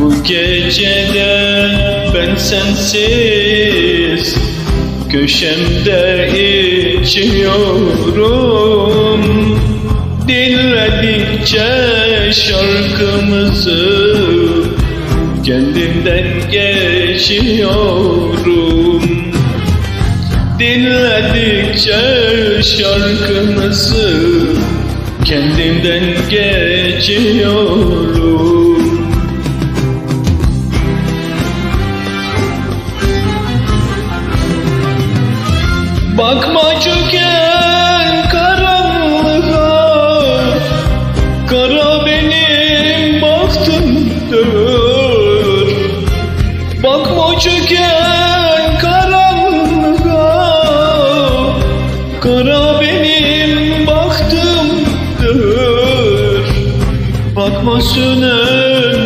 Bu gecede ben sensiz Köşemde içiyorum. Dinledikçe şarkımızı Kendimden geçiyorum. Dinledikçe şarkımızı Kendimden geçiyorum Bakma çöken karanlığa. Kara benim bahtımdır Bakma çöken karanlığa. Kara benim bahtımdır Bakma sönen